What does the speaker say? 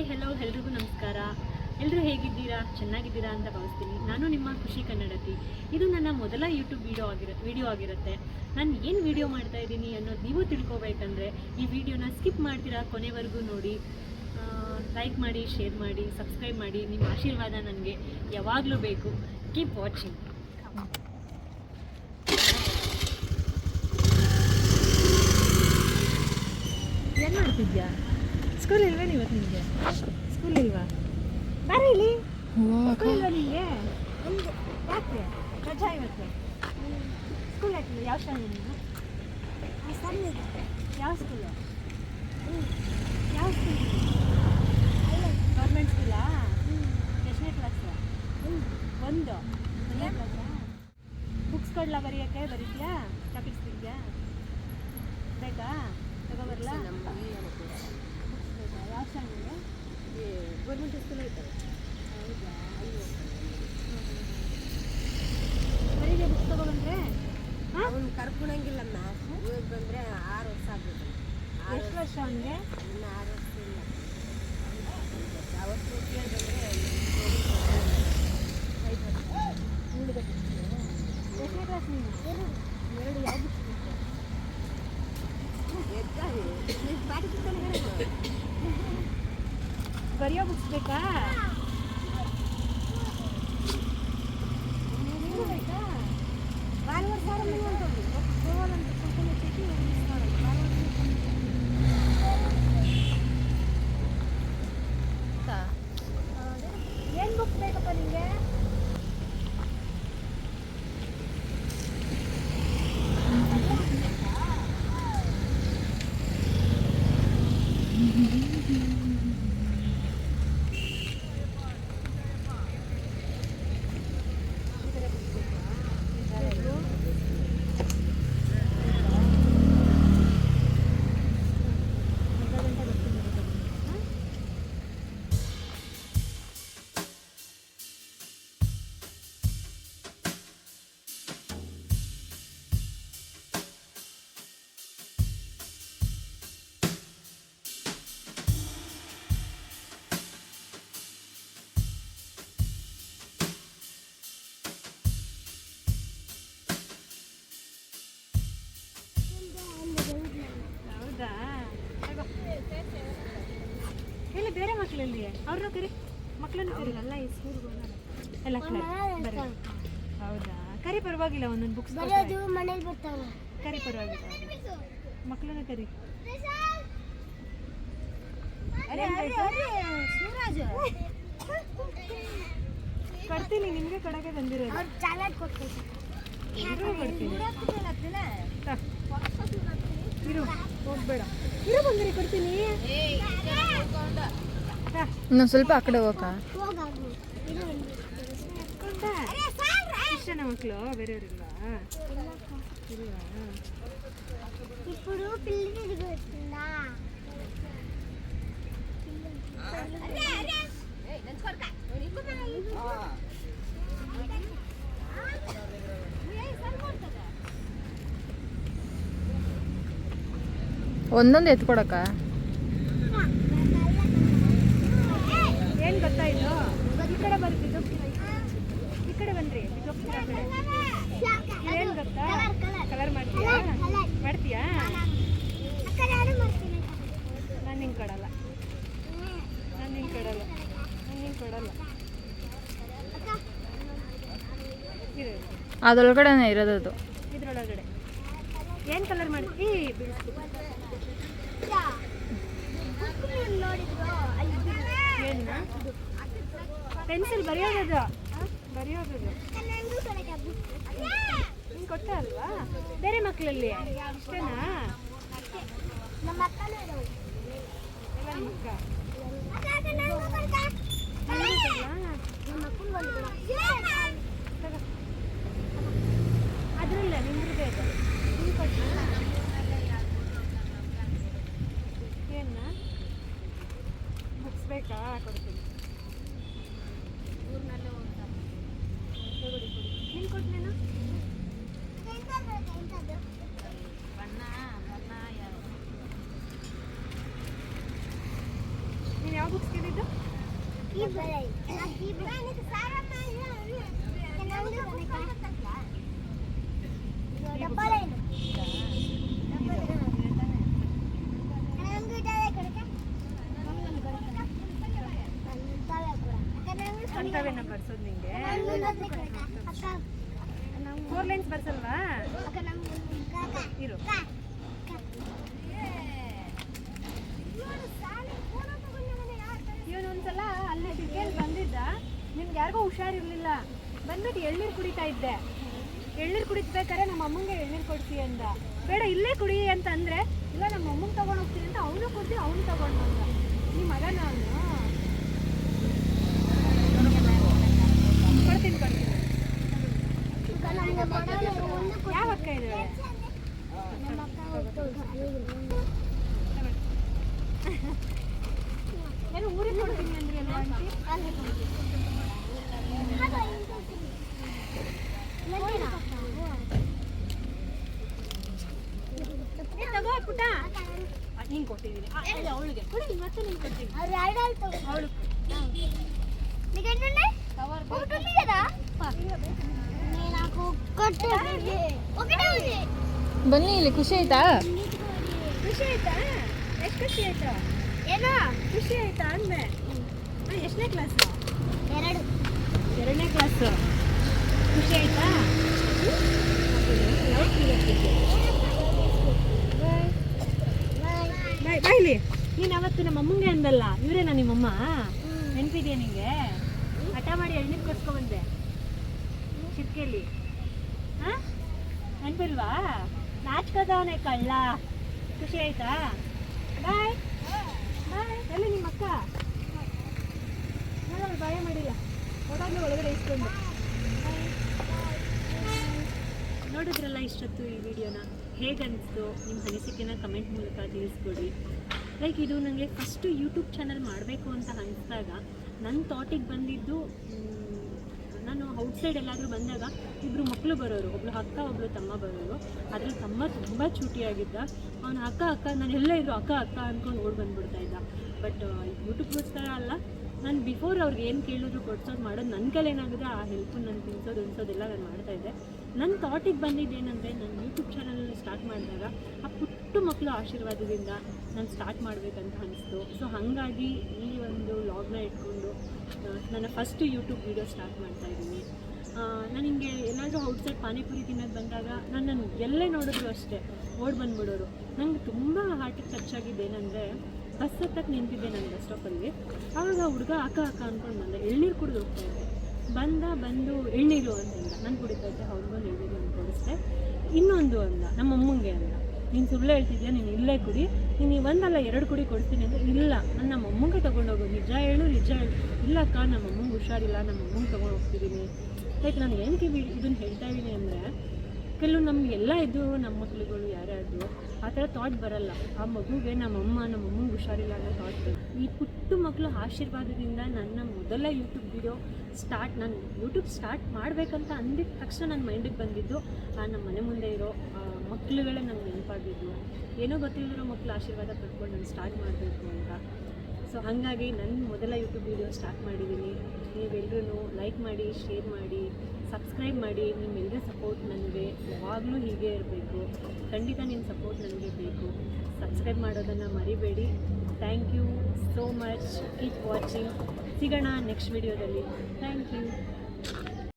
Hi hello ಎಲ್ರಿಗೂ ನಮಸ್ಕಾರ. ಎಲ್ಲರೂ ಹೇಗಿದ್ದೀರಾ? ಚೆನ್ನಾಗಿದ್ದೀರಾ ಅಂತ ಭಾವಿಸ್ತೀನಿ. ನಾನು ನಿಮ್ಮ ಖುಷಿ ಕನ್ನಡತಿ. ಇದು ನನ್ನ ಮೊದಲ ಯೂಟ್ಯೂಬ್ ವಿಡಿಯೋ ಆಗಿರ ವಿಡಿಯೋ ಆಗಿರುತ್ತೆ. ನಾನು ಏನು ವಿಡಿಯೋ ಮಾಡ್ತಾ ಇದ್ದೀನಿ ಅನ್ನೋದು ನೀವು ತಿಳ್ಕೊಬೇಕಂದ್ರೆ, ಈ ವಿಡಿಯೋನ ಸ್ಕಿಪ್ ಮಾಡ್ತೀರಾ ಕೊನೆವರೆಗೂ ನೋಡಿ. ಲೈಕ್ ಮಾಡಿ ಶೇರ್ ಮಾಡಿ ಸಬ್ಸ್ಕ್ರೈಬ್ ಮಾಡಿ. ನಿಮ್ಮ ಆಶೀರ್ವಾದ ನನಗೆ ಯಾವಾಗಲೂ ಬೇಕು. ಕೀಪ್ ವಾಚಿಂಗ್ ಏನು ಮಾಡ್ತಿದ್ಯಾ? ಸ್ಕೂಲ್ ಇಲ್ವಾ ಇವತ್ತು ನಿಮಗೆ? ಸ್ಕೂಲ್ ಇಲ್ವಾ? ಬಾರ ಇಲ್ಲಿ. ಸ್ಕೂಲ್ ಇಲ್ವಾ ನಿಮಗೆ? ಯಾಕೆ? ರಜಾ ಇವತ್ತು. ಸ್ಕೂಲ್ ಹಾಕಿಲ್ಲ ಯಾವ ಶಾಲೆ ನೀನು ಯಾವ ಸ್ಕೂಲ್ ಯಾವ ಸ್ಕೂಲ್ ಗೌರ್ಮೆಂಟ್ ಸ್ಕೂಲಾ ಎಷ್ಟನೇ ಕ್ಲಾಸ್ ಒಂದು. ಒಂದನೇ ಕ್ಲಾಸಾ ಬುಕ್ಸ್ ಕೊಡ್ಲಾ ಬರೆಯೋಕ್ಕೆ ಬರೀತೀಯಾ? ಟಾಪಿಕ್ಸ್ ಇದೆಯಾ ಬೇಕಾ? ತಗೋಬರ್ಲಾ ನಮಗೆ ಬೇಕಾ ಯಾವ ಶಾಲೆಗೆ ಗೌರ್ಮೆಂಟ್ ಸ್ಕೂಲ್ ಐತಲ್ಲ. ಹೌದಾ? ಅಯ್ಯೋ ಬರೀಗೆ ಬುಕ್ಸ್ ತಗೊಬಂದ್ರೆ ಅವ್ನು ಬಂದ್ರೆ ಆರು ವರ್ಷ ಆಗ್ಬೇಕು. ಎಷ್ಟು ವರ್ಷ ಅವನಿಗೆ? ಇನ್ನು ಆರು ವರ್ಷ ಇಲ್ಲ. ಅವತ್ತು ಕೇಳಿ ಬಂದ್ರೆ ಐದು ವರ್ಷ. ಎಷ್ಟನೇ ಕ್ಲಾಸ್ ನೀನು? ಎರಡು ಯಾವ ಬುಕ್ಸ್ ಬೇಕು ಎದ್ದಾಗಿ ಪಾಠ ಬರೆಯೋ ಬುಕ್ಸ್ ಬೇಕಾ ನಿನಗೂ ಬೇಕಾ ಭಾನುವಾರ ಸಾರ ನೀವು ಮಕ್ಕಳಲ್ಲಿ ಅವ್ರನ್ನ ಕರಿ ಮಕ್ಕಳನ್ನು ಕರಿ. ಎಲ್ಲ ಕರಿ ಬರ್ರಿ. ಹೌದಾ? ಕರಿ ಪರವಾಗಿಲ್ಲ ಒಂದೊಂದು ಬುಕ್ಸ್ ಬರೋದು ಮನೇಲಿ ಬರ್ತಾವ. ಕರಿ ಪರವಾಗಿಲ್ಲ. ಮಕ್ಕಳನ್ನ ಕರಿ. ಕೊಡ್ತೀನಿ. ನಿಮಗೆ ಕೊಡಕ್ಕೆ ಬಂದಿರೋದು ಇರು ಹೋಗ್ಬೇಡ. ಇರು ಬಂದಿರಿ ಕೊಡ್ತೀನಿ. ಇನ್ನೊಂದು ಸ್ವಲ್ಪ ಆ ಕಡೆ ಹೋಗ ಹೋಗಾಗು ಇದು ಕೊಡ್ತಾ? ಎಷ್ಟು ಜನ ಮಕ್ಕಳು ಬೇರೆಯವ್ರಿಲ್ವಾ ಇಲ್ವಾ ఇప్పుడు పిల్లి తిరుగుతుందా ಒಂದೊಂದು ಎತ್ಕೊಡಕ್ಕ ಈ ಕಡೆ ಬನ್ರಿ ಏನು ಗೊತ್ತಾ? ಕಲರ್ ಮಾಡ್ತೀಯಾ? ಮಾಡ್ತೀಯಾ? ನಾನು ನಿಂಗೆ ಕೊಡಲ್ಲ. ನಾನು ನಿಂಗೆ ಕೊಡಲ್ಲ. ನಾನು ನಿಂಗೆ ಕೊಡಲ್ಲ. ಅದ್ರೊಳಗಡೆನೆ ಇರೋದು ಅದು. ಇದ್ರೊಳಗಡೆ. ಏನು ಕಲರ್ ಮಾಡ್ತೀವಿ ನೋಡಿದ್ರು ಅಲ್ಲಿ ಏನು ಪೆನ್ಸಿಲ್ ಬರೆಯೋದದು. ಬರೆಯೋದದು. ನೀನು ಕೊಟ್ಟ ಅಲ್ವಾ? ಬೇರೆ ಮಕ್ಕಳಲ್ಲಿ. ಇಷ್ಟನಾ? ನಿಮ್ಮ ಅಕ್ಕ ಅಕ್ಕ, ಅಕ್ಕ, ನಂಗೂ ಕೊಡ್ತಾ? ನಿನ್ಗೂ ಕೊಡ್ಲಾ? ನಮ್ಮ ಅಕ್ಕನ್ ಬಂದ್ರು. ತಗೋ. ಅದ್ರಲ್ಲ ನಿಂದ್ರದೇ ಅದು ನೀನು ಕೊಟ್ಟ ಏನ ಬುಕ್ಸ್ ಬೇಕಾ ಕೊಡ್ತೀನಿ ತಗೊಳ್ಳಿ, ಕೊಡಿ. ನೀನು ಕೊಟ್ಟನೇನು ಎಂತದು, ಎಂತದು? ನೀನು ಯಾವ ಬುಕ್ಸ್ ಕೇಳಿದ್ದು ಅಂತವೇನ ಬರ್ಸೋದು ನಿಂಗೆ ಫೋರ್ ಲೈನ್ಸ್ ಬರ್ಸಲ್ವಾ ಇರು ಇವನು ಒಂದ್ಸಲ ಅಲ್ಲೇ ಡಿಗ್ರಿಯಲ್ಲಿ ಬಂದಿದ್ದ ನಿನ್ಗೆ ಯಾರಿಗೋ ಹುಷಾರಿರ್ಲಿಲ್ಲ. ಬಂದ್ಬಿಟ್ಟು ಎಳ್ನೀರು ಕುಡಿತಾ ಇದ್ದೆ. ಎಳ್ನೀರು ಕುಡಿತ್ಬೇಕಾದ್ರೆ ನಮ್ಮ ಅಮ್ಮಂಗೆ ಎಳ್ನೀರು ಕೊಡ್ಸಿ ಅಂದ. ಬೇಡ ಇಲ್ಲೇ ಕುಡಿ ಅಂತ ಇಲ್ಲ ನಮ್ಮ ಅಮ್ಮಂಗೆ ತಗೊಂಡು ಹೋಗ್ತೀನಿ ಅಂತ ಅವನು ಕೊಡ್ತಿ ಅವನು ತಗೊಂಡು ಬಂದ. ನಿಮ್ಮ ಮಗ ನಾನು ಕೊಡ್ತೀನಿ ಕೊಡ್ತೀನಿ. ಯಾವ ಅಕ್ಕ ಇದೆ? ಏನು ಊರಿಗೆ ಕೊಡ್ತೀನಿ ಅಂದ್ರೆ ಅಲ್ವಾ ಆಂಟಿ? ಏ, ತಗೋ ಪುಟ್ಟ ಹಿಂಗೆ ಕೊಟ್ಟಿದ್ದೀನಿ ಅವಳಿಗೆ. ಕೊಡಿ ಮತ್ತೆ ನಿಂಗೆ ಕೊಡ್ತೀನಿ. ಅವಳು ಬನ್ನಿ ಇಲ್ಲಿ ಖುಷಿ ಆಯ್ತಾ? ಖುಷಿ ಆಯ್ತಾ? ಎಷ್ಟು ಖುಷಿ ಆಯ್ತಾ? ಏನೋ? ಖುಷಿ ಆಯ್ತಾ ಅಂದೆ ಎಷ್ಟನೇ ಕ್ಲಾಸ್ ಎರಡು. ಎರಡನೇ ಕ್ಲಾಸ್ ಖುಷಿ ಆಯ್ತಾ? ಬಾಯ್. ಬಾಯ್ಲಿ ನೀನು ಅವತ್ತು ನಮ್ಮ ಅಮ್ಮಂಗೆ ಅಂದಲ್ಲ ಇವರೇನಾ ನಿಮ್ಮಮ್ಮ? ನೆನಪಿದೆಯಾ ನಿಂಗೆ? ಹಠ ಮಾಡಿ ಎಳ್ನೀರು ಕೊಡ್ಸ್ಕೊ ಬಂದೆ. ಚಿಟ್ಕೆಯಲ್ಲಿ ಹಾಂ? ನೆನಪಿಲ್ವಾ? ನಾಚ್ಕದವನೇ ಕಳ್ಳ. ಖುಷಿ ಆಯ್ತಾ? ಬಾಯ್. ಬಾಯ್. ಎಲ್ಲಿ ನಿಮ್ಮ ಅಕ್ಕ. ನೋಡೋಣ ಬಾಯ ಮಾಡಿಲ್ಲ. ಓಡಾಡ್ಲು ಒಳಗಡೆ ಇಸ್ಕೊಂಡು. ನೋಡಿದ್ರಲ್ಲ ಇಷ್ಟೊತ್ತು ಈ ವಿಡಿಯೋನ? ಹೇಗನ್ನಿಸ್ತು ನಿಮ್ಮ ಅನಿಸಿಕೆನ ಕಮೆಂಟ್ ಮೂಲಕ ತಿಳಿಸ್ಕೊಡಿ. ಲೈಕ್ ಇದು ನನಗೆ ಫಸ್ಟು ಯೂಟ್ಯೂಬ್ ಚಾನಲ್ ಮಾಡಬೇಕು ಅಂತ ಅನಿಸಿದಾಗ ನನ್ನ ಥಾಟಿಗೆ ಬಂದಿದ್ದು ನಾನು ಔಟ್ಸೈಡ್ ಎಲ್ಲಾದರೂ ಬಂದಾಗ ಇಬ್ಬರು ಮಕ್ಕಳು ಬರೋರು, ಒಬ್ಳು ಅಕ್ಕ, ಒಬ್ಳು ತಮ್ಮ ಬರೋರು. ಅದ್ರಲ್ಲಿ ತಮ್ಮ ತುಂಬ ಚೂಟಿಯಾಗಿದ್ದ. ಅವನ ಅಕ್ಕ ಅಕ್ಕ ನಾನು ಎಲ್ಲ ಇದ್ರು ಅಕ್ಕ ಅಕ್ಕ ಅಂದ್ಕೊಂಡು ಓಡ್ ಬಂದ್ಬಿಡ್ತಾ ಇದ್ದ. ಬಟ್ ಯೂಟ್ಯೂಬ್ಗೋಸ್ಕರ ಅಲ್ಲ, ನಾನು ಬಿಫೋರ್ ಅವ್ರಿಗೆ ಏನು ಕೇಳಿದ್ರು ಕೊಡ್ಸೋದು ಮಾಡೋದು ನನ್ನ ಕೈಲಿ ಏನಾಗಿದೆ ಆ ಹೆಲ್ಪು ನಾನು ತಿನ್ಸೋದು ಉಣ್ಸೋದೆಲ್ಲ ನಾನು ಮಾಡ್ತಾಯಿದ್ದೆ ನನ್ನ ಥಾಟಿಗೆ ಬಂದಿದ್ದೇನೆಂದರೆ, ನಾನು ಯೂಟ್ಯೂಬ್ ಚಾನಲ್ ಸ್ಟಾರ್ಟ್ ಮಾಡಿದಾಗ ಆ ಮಕ್ಕಳು ಆಶೀರ್ವಾದದಿಂದ ನಾನು ಸ್ಟಾರ್ಟ್ ಮಾಡಬೇಕಂತ ಅನಿಸ್ತು. ಸೊ ಹಾಗಾಗಿ ಈ ಒಂದು ಲಾಗ್ನ ಇಟ್ಕೊಂಡು ನನ್ನ ಫಸ್ಟ್ ಯೂಟ್ಯೂಬ್ ವೀಡಿಯೋ ಸ್ಟಾರ್ಟ್ ಮಾಡ್ತಾ ಇದ್ದೀನಿ. ನಾನು ಹಿಂಗೆ ಏನಾದರೂ ಔಟ್ಸೈಡ್ ಪಾನಿಪುರಿ ತಿನ್ನೋದು ಬಂದಾಗ ನಾನು ಎಲ್ಲೇ ನೋಡಿದ್ರು ಅಷ್ಟೇ, ಓಡ್ ಬಂದ್ಬಿಡೋರು. ನಂಗೆ ತುಂಬ ಹಾರ್ಟಿಗೆ ಟಚ್ ಆಗಿದ್ದೇನೆಂದರೆ ಬಸ್ ಹತ್ತಕ್ಕೆ ನಿಂತಿದ್ದೆ ನಾನು ಬಸ್ ಸ್ಟಾಪಲ್ಲಿ ಆವಾಗ ಹುಡುಗ ಅಕ್ಕ ಅಕ್ಕ ಅಂದ್ಕೊಂಡು ಬಂದೆ, ಎಳ್ನೀರು ಕುಡಿದು ಹೋಗ್ತಾ ಇದ್ದೆ. ಬಂದ, ಬಂದು ಎಳ್ನೀರು ಅಂತಂದ ನಾನು ಕುಡಿತಾ ಇದ್ದೆ ಅವ್ರಿಗೊಂದು ಎಳ್ನೀರು ಅಂತ ಕೊಡಿಸ್ದೆ. ಇನ್ನೊಂದು ಅಂದ ನಮ್ಮ ಅಮ್ಮಂಗೆ ಅಂದ. ನೀನು ಸುಳ್ಳು ಹೇಳ್ತಿದ್ಯಾ? ನೀನು ಇಲ್ಲೇ ಕುಡಿ. ನೀನು ಒಂದಲ್ಲ, ಎರಡು ಕುಡಿ ಕೊಡ್ತೀನಿ ಅಂದರೆ ಇಲ್ಲ. ನಾನು ನಮ್ಮ ಅಮ್ಮಂಗೆ ತೊಗೊಂಡೋಗು. ನಿಜ ಹೇಳು ನಿಜ ಹೇಳು. ಇಲ್ಲ ಅಕ್ಕ ನಮ್ಮ ಅಮ್ಮಂಗೆ ಹುಷಾರಿಲ್ಲ. ನಮ್ಮ ಅಮ್ಮಂಗೆ ತೊಗೊಂಡು ಹೋಗ್ತಿದೀನಿ. ಲೈಕ್ ನಾನು ಏನಕ್ಕೆ ಇದನ್ನು ಹೇಳ್ತಾ ಇದ್ದೀನಿ ಅಂದರೆ ಕೆಲವು ನಮ್ಗೆ ಎಲ್ಲ ಇದ್ದು ನಮ್ಮ ಮಕ್ಳುಗಳು ಯಾರ್ಯಾರು ಆ ಥರ ಥಾಟ್ ಬರಲ್ಲ. ಆ ಮಗುಗೆ ನಮ್ಮಮ್ಮ ನಮ್ಮ ಅಮ್ಮಂಗೆ ಹುಷಾರಿಲ್ಲ ಅನ್ನೋ ಥಾಟ್ ಈ ಪುಟ್ಟ ಮಕ್ಕಳು ಆಶೀರ್ವಾದದಿಂದ ನನ್ನ ಮೊದಲ ಯೂಟ್ಯೂಬ್ ವಿಡಿಯೋ ಸ್ಟಾರ್ಟ್ ನಾನು ಯೂಟ್ಯೂಬ್ ಸ್ಟಾರ್ಟ್ ಮಾಡಬೇಕಂತ ಅಂದಿದ ತಕ್ಷಣ ನನ್ನ ಮೈಂಡಿಗೆ ಬಂದಿದ್ದು, ಆ ನಮ್ಮ ಮನೆ ಮುಂದೆ ಇರೋ ಮಕ್ಕಳುಗಳೇ ನಂಗೆ ನೆನಪಾಗಿದ್ದು. ಏನೋ ಗೊತ್ತಿಲ್ಲದಿರೋ ಮಕ್ಕಳು ಆಶೀರ್ವಾದ ಪಡ್ಕೊಂಡು ನಾನು ಸ್ಟಾರ್ಟ್ ಮಾಡಬೇಕು ಅಂತ. ಸೊ ಹಾಗಾಗಿ ನನ್ನ ಮೊದಲ ಯೂಟ್ಯೂಬ್ ವಿಡಿಯೋ ಸ್ಟಾರ್ಟ್ ಮಾಡಿದ್ದೀನಿ ನೀವೆಲ್ಲರೂ ಲೈಕ್ ಮಾಡಿ ಶೇರ್ ಮಾಡಿ ಸಬ್ಸ್ಕ್ರೈಬ್ ಮಾಡಿ. ನಿಮ್ಮೆಲ್ಲರ ಸಪೋರ್ಟ್ ನನಗೆ ಯಾವಾಗಲೂ ಹೀಗೆ ಇರಬೇಕು. ಖಂಡಿತ ನಿಮ್ಮ ಸಪೋರ್ಟ್ ನನಗೆ ಬೇಕು. ಸಬ್ಸ್ಕ್ರೈಬ್ ಮಾಡೋದನ್ನು ಮರಿಬೇಡಿ. Thank you so much keep watching ಸಿಗೋಣ ನೆಕ್ಸ್ಟ್ ವಿಡಿಯೋದಲ್ಲಿ ಥ್ಯಾಂಕ್ ಯು